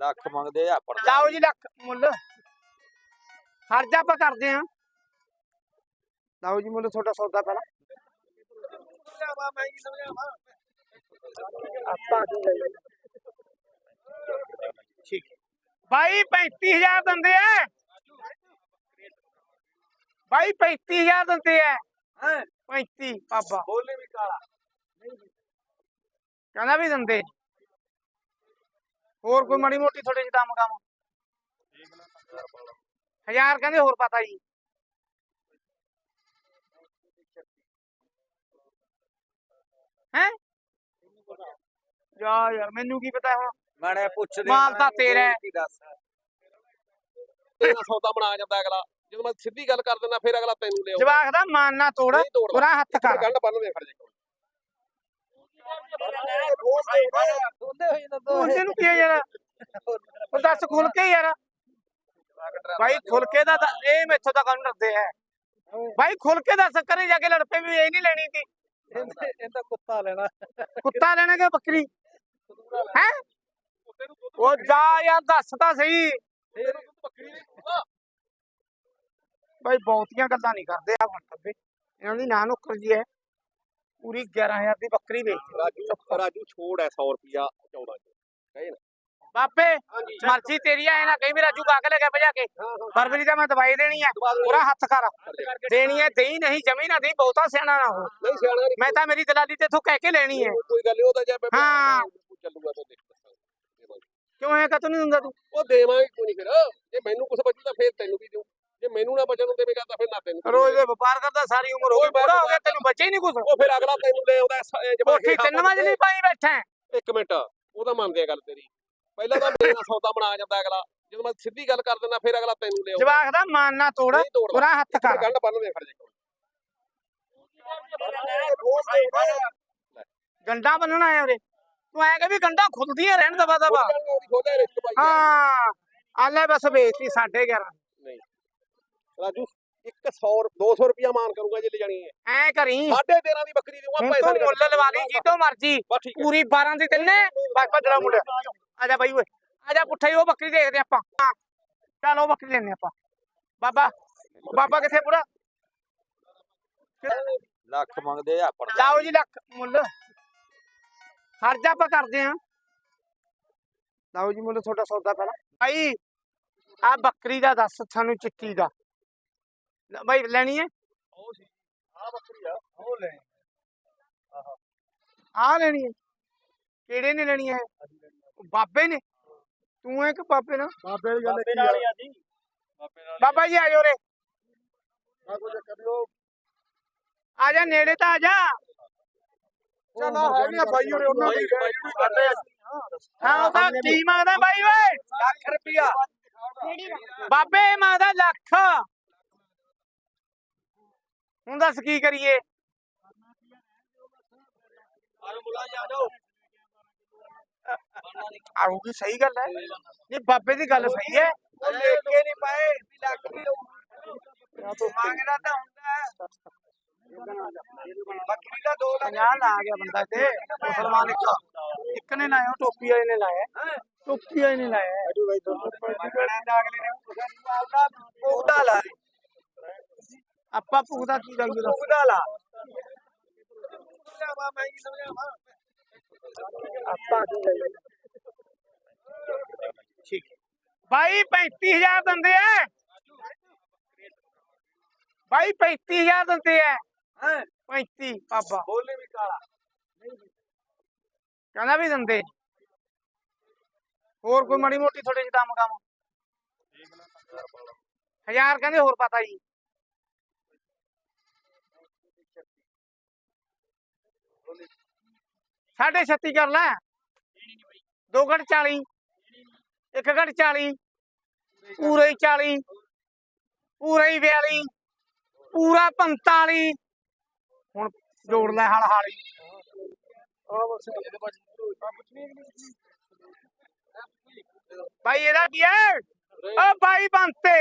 ਲੱਖ ਮੰਗਦੇ ਆ ਪਰ ਲਾਓ ਜੀ ਲੱਖ ਮੁੱਲ। ਖਰਚਾ ਆਪਾਂ ਕਰਦੇ ਆ। ਲਾਓ ਜੀ ਮੁੱਲ ਤੁਹਾਡਾ ਸੌਦਾ ਪਹਿਲਾਂ। ਆਪਾਂ ਕੀ ਲੈ ਲਈ ਠੀਕ। ਭਾਈ 35000 ਦਿੰਦੇ ਆ। ਭਾਈ 35000 ਦਿੰਦੇ ਆ। ਹੈ? 35 ਬਾਬਾ। ਬੋਲੇ ਵੀ ਕਾਲਾ। ਕਹਿੰਦਾ ਵੀ ਦਿੰਦੇ। ਹੋਰ ਕੋਈ ਮਾੜੀ ਮੋਟੀ ਥੋੜੇ ਜਿਹੀ ਕੰਮ ਕੰਮ ਹਜ਼ਾਰ ਕਹਿੰਦੇ ਹੋਰ ਪਤਾ ਜੀ। ਹੈ? ਜਾ ਯਾਰ ਮੈਨੂੰ ਕੀ ਪਤਾ ਹੁਣ? ਮਾਣੇ ਪੁੱਛਦੇ ਮਾਲ ਤਾਂ ਤੇਰਾ ਹੈ। ਕੀ ਦੱਸ ਤੇਰਾ ਸੌਦਾ ਬਣਾ ਜਾਂਦਾ ਅਗਲਾ। ਜਦੋਂ ਮੈਂ ਸਿੱਧੀ ਗੱਲ ਕਰ ਦਿੰਦਾ ਫਿਰ ਅਗਲਾ ਤੈਨੂੰ ਲਿਆਉਂਦਾ ਜਵਾਕ ਦਾ ਮਾਨ ਨਾ ਤੋੜ ਨਹੀਂ ਤੋੜਦਾ। ਪੂਰਾ ਹੱਥ ਕਰ। ਗੰਢ ਬੰਨ ਦੇ ਖੜ ਜਾ ਉਹਦੇ ਨੂੰ ਕੀ ਯਾਰ? ਉਹ ਦੱਸ ਖੁੱਲ ਕੇ ਯਾਰ। ਭਾਈ ਖੁੱਲ ਕੇ ਦਾ ਇਹ ਮੈਥੋਂ ਤਾਂ ਕੰਮ ਡਰਦੇ ਹੈ ਭਾਈ ਖੁੱਲ ਕੇ ਦੱਸ ਕਰੇ ਜਾ ਕੇ ਲੜ ਵੀ ਇਹ ਨਹੀਂ ਲੈਣੀ ਸੀ। ਇਹਦਾ ਕੁੱਤਾ ਲੈਣਾ ਕੁੱਤਾ ਲੈਣਾ ਕਿ ਬੱਕਰੀ? ਹੈ? ਉਹ ਜਾ ਯਾਰ, ਦੱਸ ਤਾਂ ਸਹੀ। ਬੱਕਰੀ ਭਾਈ ਬਹੁਤੀਆਂ ਗੱਲਾਂ ਨਹੀਂ ਕਰਦੇ ਆ ਫਟੱਬੇ ਇਹਨਾਂ ਦੀ ਨਾਂ ਨੁੱਕਰ ਜੀ ਹੈ। ਪੂਰੀ 11000 ਦੀ ਬੱਕਰੀ ਵੇਚ ਰਾਜੂ ਰਾਜੂ ਛੋੜ ਹੈ 100 ਰੁਪਿਆ 14 ਚ ਕਹੇ ਨਾ? ਬਾਪੇ ਮਰਜ਼ੀ ਤੇਰੀ ਆ ਨਾ ਕਈ ਵੀ ਰਾਜੂ ਪਾ ਕੇ ਲੈ ਗਿਆ ਭਜਾ ਕੇ। ਫਰਵਰੀ ਦਾ ਮੈਂ ਦਵਾਈ ਦੇਣੀ ਹੈ ਪੂਰਾ ਹੱਥ ਕਰ ਦੇਣੀ ਹੈ ਦੇਈ ਨਹੀਂ ਜਮੀ ਨਾ ਦੇਈ ਬਹੁਤਾ ਸਿਆਣਾ ਨਾ ਹੋ। ਨਹੀਂ ਸਿਆਣਾ ਨਹੀਂ। ਮੈਂ ਤਾਂ ਮੇਰੀ ਦਲਾਲੀ ਤੇ ਇਥੋਂ ਕਹਿ ਕੇ ਲੈਣੀ ਹੈ ਕੋਈ ਗੱਲ ਉਹ ਤਾਂ ਜੇ ਹਾਂ। ਚੱਲੂਗਾ ਤਾਂ ਦੇਖ। ਕਿਉਂ ਐ ਕਤੋਂ ਨਹੀਂ ਦਿੰਦਾ ਤੂੰ? ਉਹ ਦੇਵਾਂਗੇ ਕੋਈ ਨਹੀਂ ਫਿਰ। ਜੇ ਮੈਨੂੰ ਕੁਝ ਬਚੂ ਤਾਂ ਫਿਰ ਤੈਨੂੰ ਵੀ ਦਿਉ ਜੇ ਮੈਨੂੰ ਨਾ ਬਚਣ ਨੂੰ ਦੇਵੇਂਗਾ ਤਾਂ ਫਿਰ ਨਾ ਤੈਨੂੰ ਰੋਜ਼ ਦੇ ਵਪਾਰ ਕਰਦਾ ਸਾਰੀ ਉਮਰ ਹੋ ਗਈ ਬੁੜਾ ਹੋ ਗਿਆ ਤੈਨੂੰ ਬਚੇ ਹੀ ਨਹੀਂ ਕੁਛ। ਉਹ ਫਿਰ ਅਗਲਾ ਤੈਨੂੰ ਲੈ ਆਉਂਦਾ ਕੋਠੀ ਤਿੰਨ ਮੰਜ਼ਲੀ ਪਾਈ ਬੈਠਾ। ਇੱਕ ਮਿੰਟ ਉਹ ਤਾਂ ਮੰਨਦੇ ਆ ਗੱਲ ਤੇਰੀ। ਪਹਿਲਾਂ ਤਾਂ ਮੇਰੇ ਨਾਲ ਸੌਦਾ ਬਣਾ ਜਾਂਦਾ ਅਗਲਾ। ਜਦੋਂ ਮੈਂ ਸਿੱਧੀ ਗੱਲ ਕਰ ਦਿੰਦਾ ਫਿਰ ਅਗਲਾ ਤੈਨੂੰ ਲੈ ਆਉਂਦਾ ਜਵਾਕ ਦਾ ਮਾਨ ਨਾ ਤੋੜ ਪੂਰਾ ਹੱਥ ਕਰ ਗੰਢ ਬੰਨ ਦੇ ਖੜ ਜਾ ਗੰਡਾ ਬੰਨਣਾ ਹੈ ਉਰੇ। ਤੂੰ ਐ ਕਿ ਵੀ ਗੰਡਾ ਖੁੱਲਦੀਆਂ ਰਹਿਣ ਦਵਾ ਦਵਾ ਹਾਂ ਆਲੇ ਬਸ ਵੇਚਤੀ 11.5 ਨਹੀਂ ਰਾਜੂ 100 200 ਰੁਪਿਆ ਮਾਨ ਕਰੂੰਗਾ ਜੇ ਲੈ ਜਾਣੀ ਹੈ। ਐ ਕਰੀ। ਸਾਢੇ 13 ਦੀ ਬੱਕਰੀ ਦੇਵਾਂ ਹੁਣ ਪੈਸਾ ਤੂੰ ਮੁੱਲ ਲਵਾ ਲਈ ਜੀਤੋਂ ਮਰਜ਼ੀ। ਪੂਰੀ 12 ਦੀ ਤਿੰਨੇ ਬਸ ਭੱਜਣਾ ਮੁੰਡਾ। ਆ ਜਾ ਬਾਈ ਓਏ ਆ ਜਾ ਪੁੱਠਾ ਹੀ ਉਹ ਬੱਕਰੀ ਦੇਖਦੇ ਆਪਾਂ। ਚੱਲ ਉਹ ਬੱਕਰੀ ਲੈਣੇ ਆਪਾਂ। ਬਾਬਾ ਬਾਬਾ ਕਿੱਥੇ ਪੂਰਾ? ਲੱਖ ਮੰਗਦੇ ਆ ਪਰ ਲਾਓ ਜੀ ਲੱਖ ਮੁੱਲ। ਖਰਚਾ ਆਪਾਂ ਕਰਦੇ ਆ ਲਾਓ ਜੀ ਮੁੱਲ ਤੁਹਾਡਾ ਸੌਦਾ ਪਹਿਲਾਂ। ਭਾਈ ਆ ਬੱਕਰੀ ਦਾ ਦੱਸ ਸਾਨੂੰ ਚਿੱਟੀ ਦਾ। ਲੈ ਭਾਈ ਲੈਣੀ ਹੈ? ਆ ਬੱਕਰੀ ਆ ਉਹ ਲੈ ਆ ਲੈਣੀ ਹੈ। ਕਿਹੜੇ ਨੇ ਲੈਣੀ ਹੈ? ਬਾਬੇ ਨੇ। ਤੂੰ ਹੈ ਕਿ ਬਾਬੇ ਨਾ ਬਾਬੇ ਦੀ ਬਾਬੇ ਨਾਲ ਹੀ ਆ ਜੀ। ਬਾਬੇ ਨਾਲ ਬਾਬਾ ਜੀ ਆ ਜਾਓ ਰੇ ਆ ਕੋਈ ਚੱਕਰ ਨਹੀਂ ਆ ਜਾ ਨੇੜੇ ਤਾਂ ਆ ਜਾ। ਚੱਲ ਆ ਹੈਗੀਆਂ ਬਾਈ ਹੋਰੇ ਉਹਨਾਂ ਦੀ ਕਰਦੇ ਆ ਹਾਂ ਉਹ ਤਾਂ ਕੀ ਮੰਗਦਾ ਬਾਈ ਓਏ? ਲੱਖ ਰੁਪਿਆ ਬਾਬੇ ਮੰਗਦਾ ਲੱਖ। ਹੁਣ ਦੱਸ ਕੀ ਕਰੀਏ? ਆਉਗੀ ਸਹੀ ਗੱਲ ਹੈ। ਇਹ ਬਾਬੇ ਦੀ ਗੱਲ ਸਹੀ ਹੈ। ਉਹ ਲੈ ਕੇ ਨਹੀਂ ਪਾਏ ਵੀ ਲੱਖ ਵੀ ਮੰਗਦਾ ਤਾਂ ਹੁੰਦਾ ਬੱਕਰੀ ਦਾ 2 ਲੱਖ ਪੰਜਾਹ ਲਾ ਗਿਆ ਬੰਦਾ ਤੇ ਮੁਸਲਮਾਨ ਇੱਕ। ਇੱਕ ਨੇ ਲਾਇਆ ਟੋਪੀ ਵਾਲੇ ਨੇ ਲਾਇਆ। ਟੋਪੀ ਵਾਲੇ ਨੇ ਲਾਇਆ। ਮੰਗਣਾ ਤਾਂ ਅਗਲੇ ਨੇ ਆਪਦਾ ਉਹਦਾ ਲਾ। ਆਪਾਂ ਭੁਗਦਾ ਕੀ ਲਾਂਗੇ ਦੱਸ ਉਹਦਾ ਲਾ ਆਪਾਂ ਕੀ ਲਾਂਗੇ ਠੀਕ ਭਾਈ 35000 ਦਿੰਦੇ ਆ ਭਾਈ 35000 ਦਿੰਦੇ ਆ ਹੈ 35 ਬਾਬਾ ਬੋਲੇ ਵੀ ਕਾਲਾ ਕਹਿੰਦਾ ਵੀ ਦਿੰਦੇ ਹੋਰ ਕੋਈ ਮਾੜੀ ਮੋਟੀ ਥੋੜੇ ਜਿਹੀ ਕੰਮ ਕੰਮ ਹਜ਼ਾਰ ਕਹਿੰਦੇ ਹੋਰ ਪਤਾ ਜੀ ਸਾਢੇ 36 ਕਰ ਲੈ। ਦੋ ਘੜ 40 ਇੱਕ ਘੜ 40 ਪੂਰੇ ਹੀ 40 ਪੂਰੇ ਹੀ 42 ਪੂਰਾ 45 ਹੁਣ ਜੋੜ ਲੈ ਹਲ ਹਾਲੀ ਭਾਈ ਇਹਦਾ ਕੀ ਹੈ? ਓ ਭਾਈ ਬੰਤੇ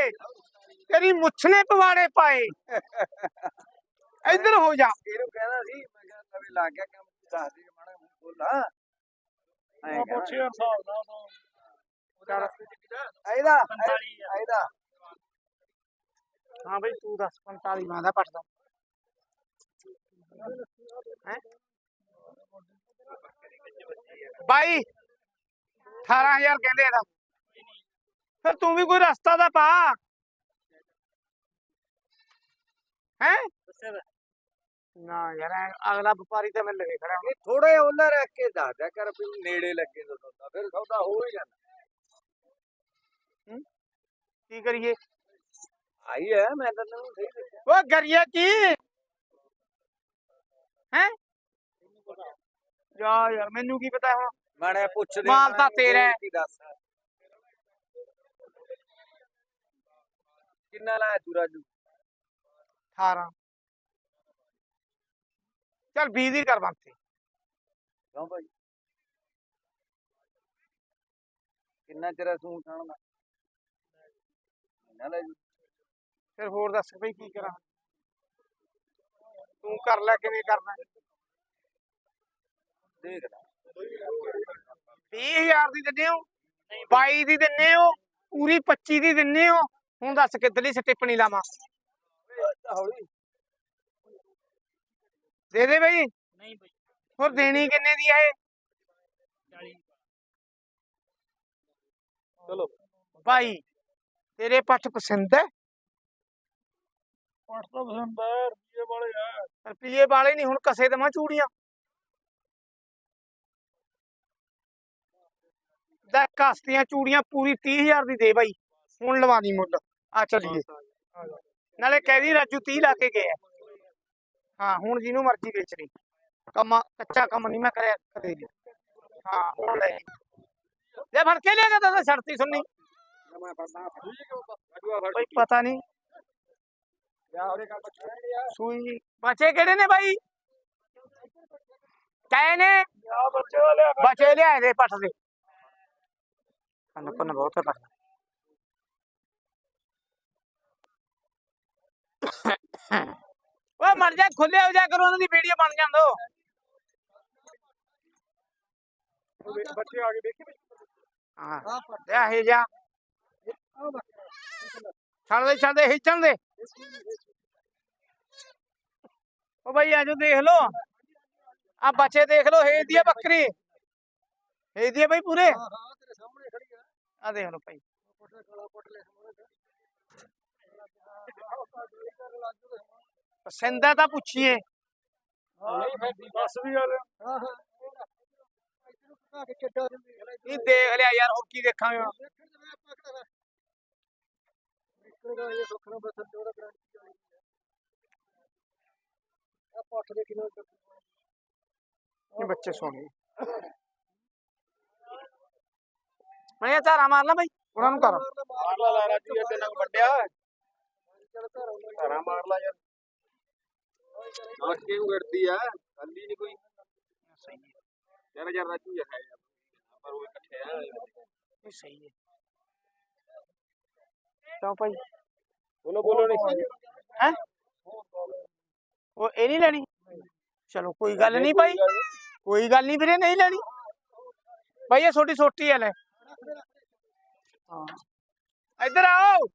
ਤੇਰੀ ਮੁੱਛ ਨੇ ਪਵਾੜੇ ਪਾਏ। ਇੱਧਰ ਹੋ ਜਾ। ਇਹਨੂੰ ਕਹਿੰਦਾ ਸੀ ਮੈਂ ਕਿਹਾ ਨਵੇਂ ਲੱਗ ਗਿਆ ਕੰਮ ਦੱਸ ਦੇ। ਖੋਲਾ ਐਂ ਕਹਿਣਾ। ਚੱਲ ਇਹਦਾ ਇਹਦਾ ਹਾਂ ਬਈ ਤੂੰ ਦੱਸ 45 ਮਾਂ ਦਾ ਪੱਟਦਾ ਹੈ? ਬਾਈ 18000 ਕਹਿੰਦੇ ਇਹਦਾ। ਫਿਰ ਤੂੰ ਵੀ ਕੋਈ ਰਸਤਾ ਦਾ ਪਾ। ਹੈ? ਨਾ ਯਾਰ ਐਂ ਅਗਲਾ ਵਪਾਰੀ ਤਾਂ ਮੈਂ ਲਵੇ ਖੜਾ ਇਹ ਥੋੜੇ ਉਹਨਾਂ ਰੱਖ ਕੇ ਦੱਸ ਦਿਆ ਕਰ ਵੀ ਨੇੜੇ ਲੱਗੇ ਤੋਂ ਸੌਦਾ ਫਿਰ ਸੌਦਾ ਹੋ ਹੀ ਜਾਂਦਾ। ਕੀ ਕਰੀਏ? ਆਈ ਹੈ ਮੈਂ ਤਾਂ ਤੈਨੂੰ ਸਹੀ ਦੱਸਿਆ। ਉਹ ਕਰੀਏ ਕੀ? ਹੈ? ਜਾ ਯਾਰ ਮੈਨੂੰ ਕੀ ਪਤਾ ਹੁਣ? ਮਾਣੇ ਪੁੱਛਦੇ ਮਾਲ ਤਾਂ ਤੇਰਾ ਹੈ। ਕੀ ਦੱਸ ਕਿੰਨਾ ਲਾਇਆ ਤੂੰ ਰਾਜੂ? 18 ਚੱਲ 20 ਦੀ ਕਰ ਬੰਤੇ। ਕਿਉਂ ਭਾਈ? ਕਿੰਨਾ ਚਿਰ ਸੂਣ ਖਾਣਾ ਨਾ ਲੈ ਫਿਰ ਹੋਰ ਦੱਸ ਬਈ ਕੀ ਕਰਾਂ। ਤੂੰ ਕਰ ਲੈ ਕਿਵੇਂ ਕਰਨਾ? ਦੇਖ ਲੈ। 20000 ਦੀ ਦਿੰਦੇ ਹੋ? 22 ਦੀ ਦਿੰਦੇ ਹੋ? ਪੂਰੀ 25 ਦੀ ਦਿੰਦੇ ਹੋ? ਹੁਣ ਦੱਸ ਕਿੱਧਰਲੀ ਸਟਿੱਪਣੀ ਲਾਵਾਂ? ਹੌਲੀ। ਦੇ ਦੇ ਬਈ। ਨਹੀਂ ਬਈ। ਹੋਰ ਦੇਣੀ ਕਿੰਨੇ ਦੀ ਹੈ 40 ਚਲੋ। ਭਾਈ ਤੇਰੇ ਪੱਠ ਪਸੰਦ ਹੈ ਪੱਟ ਤਾਂ ਪਸੰਦ ਹੈ ਰੁਪਏ ਵਾਲੇ ਆ। ਰੁਪਈਏ ਵਾਲੇ ਨਹੀਂ ਹੁਣ ਕਸੇ ਦੇਵਾਂ ਚੂੜੀਆਂ? ਦਾ ਕਸਤੀਆਂ ਚੂੜੀਆਂ ਪੂਰੀ 30000 ਦੀ ਦੇ ਬਾਈ। ਹੁਣ ਲਵਾ ਦੀ ਮੁੱਲ। ਆ ਚੱਲੀਏ। ਨਾਲੇ ਕਹਿਦੀ ਰਾਜੂ 30 ਲਾ ਕੇ ਗਿਆ। ਹਾਂ, ਹੁਣ ਜਿਹਨੂੰ ਮਰਜ਼ੀ ਵੇਚ ਲਈ। ਕੰਮ, ਕੱਚਾ ਕੰਮ ਨਹੀਂ ਮੈਂ ਕਰਿਆ ਕਦੇ ਵੀ। ਹਾਂ, ਹੁਣ ਲੈ ਲਈ। ਜੇ ਫੜ ਕੇ ਲਿਆ ਤਾਂ ਛੜਤੀ ਸੁਣਨੀ ਬਈ ਪਤਾ ਨਹੀਂ। ਸੂਈ ਬੱਚੇ ਕਿਹੜੇ ਨੇ ਬਾਈ? ਕਹੇ ਨੇ। ਬੱਚੇ ਲਿਆਏ ਦੇ ਪੱਠ ਦੇ। ਕੰਨ ਕੰਨ ਬਹੁਤ ਹੈ ਪੱਠ ਓਏ ਮਰ ਜਾ ਖੁੱਲੇ ਹੋ ਜਾ ਕਰੋ ਉਹਨਾਂ ਦੀ ਵੀਡੀਓ ਬਣ ਜਾਂਦੋ ਬੱਚੇ ਆ ਕੇ ਦੇਖੀ ਹਾਂ ਇਹ ਜਾ ਛੱਡ ਦੇ ਛੱਡ ਦੇ ਹਿੱਚਣ ਦੇ ਓ ਭਾਈ ਆਜੋ ਦੇਖ ਲੋ ਆ ਬੱਚੇ ਦੇਖ ਲੋ ਹੇ ਦੀ ਬੱਕਰੀ ਹੇ ਦੀ ਬਈ ਪੂਰੇ ਆ ਦੇਖ ਲੋ ਭਾਈ ਪਸੰਦ ਆ ਤਾਂ ਪੁੱਛੀਏ ਨਹੀਂ ਫਿਰ ਬੱਸ ਵੀ ਆ ਲਿਆ ਹਾਂ ਹਾਂ ਇਧਰ ਪਕਾ ਕੇ ਚੱਡਾ ਦਿੰਦੀ ਹੈ ਇਹ ਦੇਖ ਲਿਆ ਯਾਰ ਹੋਰ ਕੀ ਦੇਖਾਂਗੇ ਹੁਣ ਦੇਖਣ ਦੇ ਮੈਂ ਪਕੜਾ ਨਿਕਲਦਾ ਇਹ ਸੁੱਖ ਨਾਲ ਬਸਰ ਜੋੜਾ ਗਰੰਟੀ ਵਾਲੀ ਆ ਪੱਠ ਦੇ ਕਿਲੋ ਇਹ ਬੱਚੇ ਸੋਹਣੇ ਮੈਂ ਇਹ ਨੂੰ ਨੂੰ ਹੈ ਯਾਰ ਪਰ ਉਹ ਇਕੱਠੇ ਆ। ਇਹ ਸਹੀ ਹੈ। ਕਿਉਂ ਭਾਈ? ਬੋਲੋ ਬੋਲੋ ਨਹੀਂ। ਹੈ? ਉਹ ਇਹ ਨਹੀਂ ਲੈਣੀ? ਚਲੋ ਕੋਈ ਗੱਲ ਨਹੀਂ ਭਾਈ। ਕੋਈ ਗੱਲ ਨਹੀਂ ਵੀਰੇ ਨਹੀਂ ਲੈਣੀ। ਭਾਈ ਇਹ ਛੋਟੀ ਛੋਟੀ ਹੈ ਲੈ। ਹਾਂ। ਇੱਧਰ ਆਓ।